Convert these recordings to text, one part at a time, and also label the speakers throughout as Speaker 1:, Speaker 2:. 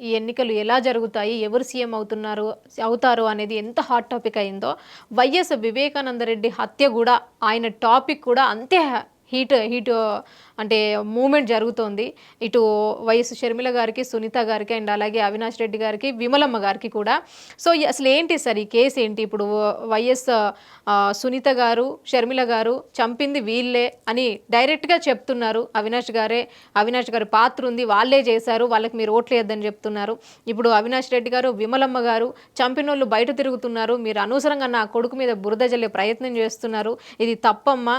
Speaker 1: ఈ ఎన్నికలు ఎలా జరుగుతాయి ఎవరు సీఎం అవుతున్నారు అవుతారు అనేది ఎంత హాట్ టాపిక్ అయిందో వైఎస్ వివేకానంద రెడ్డి హత్య కూడా ఆయన టాపిక్ కూడా అంతే హీట్ హీట్ అంటే మూమెంట్ జరుగుతోంది. ఇటు వైఎస్ షర్మిల గారికి సునీత గారికి అండ్ అలాగే అవినాష్ రెడ్డి గారికి విమలమ్మ గారికి కూడా. సో అసలు ఏంటి సార్ ఈ కేసు ఏంటి? ఇప్పుడు వైఎస్ సునీత గారు షర్మిల గారు చంపింది వీళ్ళే అని డైరెక్ట్గా చెప్తున్నారు. అవినాష్ గారే అవినాష్ గారి పాత్ర ఉంది వాళ్ళే చేశారు వాళ్ళకి మీరు ఓట్లు చెప్తున్నారు. ఇప్పుడు అవినాష్ రెడ్డి గారు విమలమ్మ గారు చంపిన వాళ్ళు బయట తిరుగుతున్నారు. మీరు అనవసరంగా నా కొడుకు మీద బురద జల్లే ప్రయత్నం చేస్తున్నారు. ఇది తప్పమ్మా.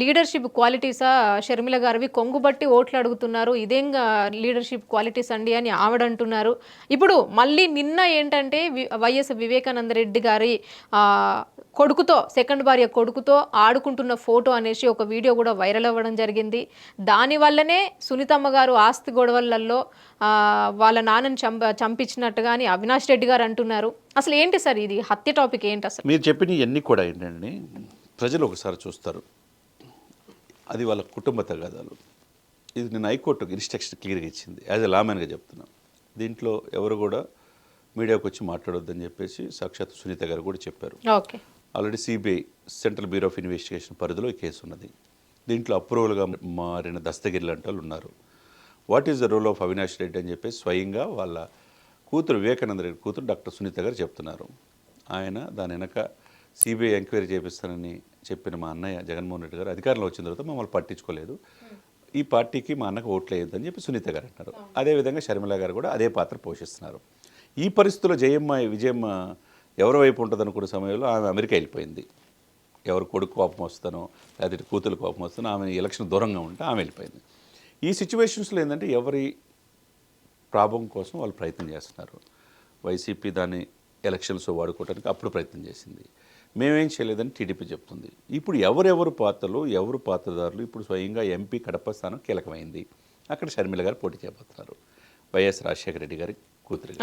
Speaker 1: లీడర్షిప్ క్వాలిటీసా షర్మిల గారివి కొంగుబట్టి ఓట్లు అడుగుతున్నారు ఇదేం లీడర్షిప్ క్వాలిటీస్ అండి అని ఆవిడ అంటున్నారు ఇప్పుడు మళ్ళీ నిన్న ఏంటంటే వైఎస్ వివేకానంద రెడ్డి గారి కొడుకుతో సెకండ్ భార్య కొడుకుతో ఆడుకుంటున్న ఫోటో అనేసి ఒక వీడియో కూడా వైరల్ అవ్వడం జరిగింది. దానివల్లనే సునీతమ్మ గారు ఆస్తి గొడవలలో వాళ్ళ నాన్నని చంప చంపించినట్టుగా అని అవినాష్ రెడ్డి గారు అంటున్నారు. అసలు ఏంటి సార్ ఇది? హత్య టాపిక్ ఏంటి అసలు?
Speaker 2: మీరు చెప్పిన ఇవన్నీ కూడా ఏంటండి? ప్రజలు ఒకసారి చూస్తారు. అది వాళ్ళ కుటుంబ తగాదాలు. ఇది నేను హైకోర్టుకు ఇన్స్ట్రక్షన్ క్లియర్గా ఇచ్చింది. యాజ్ ఎ లామెన్గా చెప్తున్నాను దీంట్లో ఎవరు కూడా మీడియాకు వచ్చి మాట్లాడొద్దని చెప్పేసి సాక్షాత్ సునీత గారు కూడా చెప్పారు.
Speaker 1: Okay.
Speaker 2: Already CBI central bureau of investigation పరిధిలో ఈ కేసు ఉన్నది. దీంట్లో అప్రూవల్గా మారిన దస్తగిరి లాంటి వాళ్ళు ఉన్నారు. What is the role of Avinash Reddy అని చెప్పేసి స్వయంగా వాళ్ళ కూతురు వివేకానంద రెడ్డి కూతురు డాక్టర్ సునీత గారు చెప్తున్నారు. ఆయన దాని వెనక సిబిఐ ఎంక్వైరీ చేపిస్తానని చెప్పిన మా అన్నయ్య జగన్మోహన్ రెడ్డి గారు అధికారంలో వచ్చిన తర్వాత మమ్మల్ని పట్టించుకోలేదు. ఈ పార్టీకి మా అన్నకు ఓట్లు వేయొద్దని చెప్పి సునీత గారు అంటారు అదేవిధంగా షర్మిల గారు కూడా అదే పాత్ర పోషిస్తున్నారు. ఈ పరిస్థితుల్లో జయమ్మ విజయమ్మ ఎవరి వైపు ఉంటుంది అనుకున్న సమయంలో ఆమె అమెరికా వెళ్ళిపోయింది. ఎవరు కొడుకు కోపం వస్తానో లేకపోతే కూతురు కోపం వస్తానో ఆమె ఎలక్షన్ దూరంగా ఉంటే ఆమె వెళ్ళిపోయింది. ఈ సిచ్యువేషన్స్లో ఏంటంటే ఎవరి ప్రాబ్లం కోసం వాళ్ళు ప్రయత్నం చేస్తున్నారు. వైసీపీ దాన్ని ఎలక్షన్స్ వాడుకోవడానికి అప్పుడు ప్రయత్నం చేసింది. మేమేం చేయలేదని టీడీపీ చెప్తుంది. ఇప్పుడు ఎవరెవరు పాత్రలు ఎవరు పాత్రదారులు ఇప్పుడు స్వయంగా ఎంపీ కడప స్థానం కీలకమైంది. అక్కడ షర్మిల గారు పోటీ చేయబోతున్నారు. వైఎస్ రాజశేఖర రెడ్డి గారి కూతురు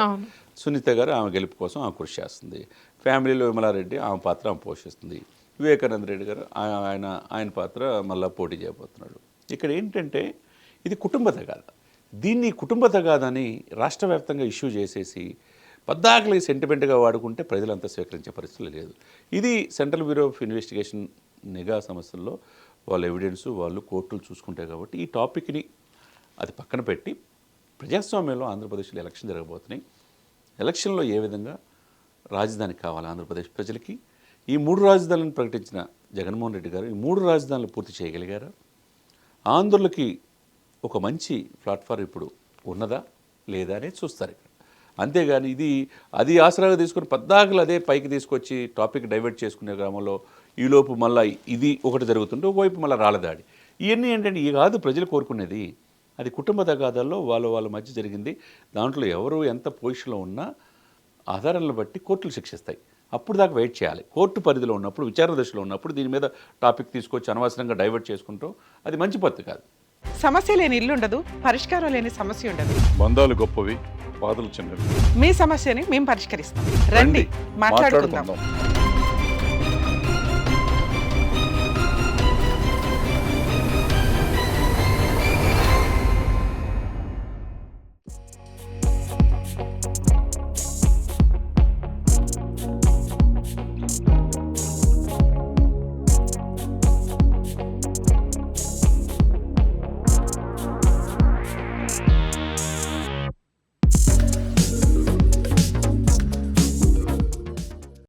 Speaker 2: సునీత గారు ఆమె గెలుపు కోసం ఆమె కృషి చేస్తుంది. ఫ్యామిలీలో విమలారెడ్డి ఆమె పాత్ర ఆమె పోషిస్తుంది. వివేకానంద రెడ్డి గారు ఆయన ఆయన పాత్ర మళ్ళీ పోటీ చేయబోతున్నాడు. ఇక్కడ ఏంటంటే ఇది కుటుంబ తగాద. దీన్ని కుటుంబ తగాదని రాష్ట్ర వ్యాప్తంగా ఇష్యూ చేసేసి పద్దాకలి సెంటిమెంట్గా వాడుకుంటే ప్రజలంతా స్వీకరించే పరిస్థితులు లేదు. ఇది సెంట్రల్ బ్యూరో ఆఫ్ ఇన్వెస్టిగేషన్ నిఘా సమస్యల్లో వాళ్ళ ఎవిడెన్స్ వాళ్ళు కోర్టులు చూసుకుంటాయి కాబట్టి ఈ టాపిక్ని అది పక్కన పెట్టి ప్రజాస్వామ్యంలో ఆంధ్రప్రదేశ్లో ఎలక్షన్ జరగబోతున్నాయి. ఎలక్షన్లో ఏ విధంగా రాజధాని కావాలి ఆంధ్రప్రదేశ్ ప్రజలకి? ఈ మూడు రాజధానులను ప్రకటించిన జగన్మోహన్ రెడ్డి గారు ఈ మూడు రాజధానులు పూర్తి చేయగలిగారా? ఆంధ్రులకి ఒక మంచి ప్లాట్ఫామ్ ఇప్పుడు ఉన్నదా? లేదా అనేది చూస్తారు. అంతేగాని ఇది అది ఆసరాగా తీసుకొని పద్దాకలు అదే పైకి తీసుకొచ్చి టాపిక్ డైవర్ట్ చేసుకునే క్రమంలో ఈలోపు మళ్ళీ ఇది ఒకటి జరుగుతుంటే ఒకవైపు మళ్ళీ రాళ్ళదాడి. ఇవన్నీ ఏంటంటే ఈ కాదు ప్రజలు కోరుకునేది. అది కుటుంబ తగాదాల్లో వాళ్ళ వాళ్ళ మధ్య జరిగింది. దాంట్లో ఎవరు ఎంత పొజిషన్లో ఉన్నా ఆధారాలను బట్టి కోర్టులు శిక్షిస్తాయి. అప్పుడు దాకా వెయిట్ చేయాలి. కోర్టు పరిధిలో ఉన్నప్పుడు విచారణ దశలో ఉన్నప్పుడు దీని మీద టాపిక్ తీసుకొచ్చి అనవసరంగా డైవర్ట్ చేసుకుంటాం అది మంచి పద్ధతి కాదు.
Speaker 3: సమస్య లేని ఇల్లు ఉండదు పరిష్కారం లేని సమస్య ఉండదు.
Speaker 4: బంధాలు గొప్పవి. బాధలు చిన్నవి.
Speaker 3: మీ సమస్యని మేము పరిష్కరిస్తాం. రండి మాట్లాడుకుందాం.
Speaker 4: మాట్లాడుకుందాం.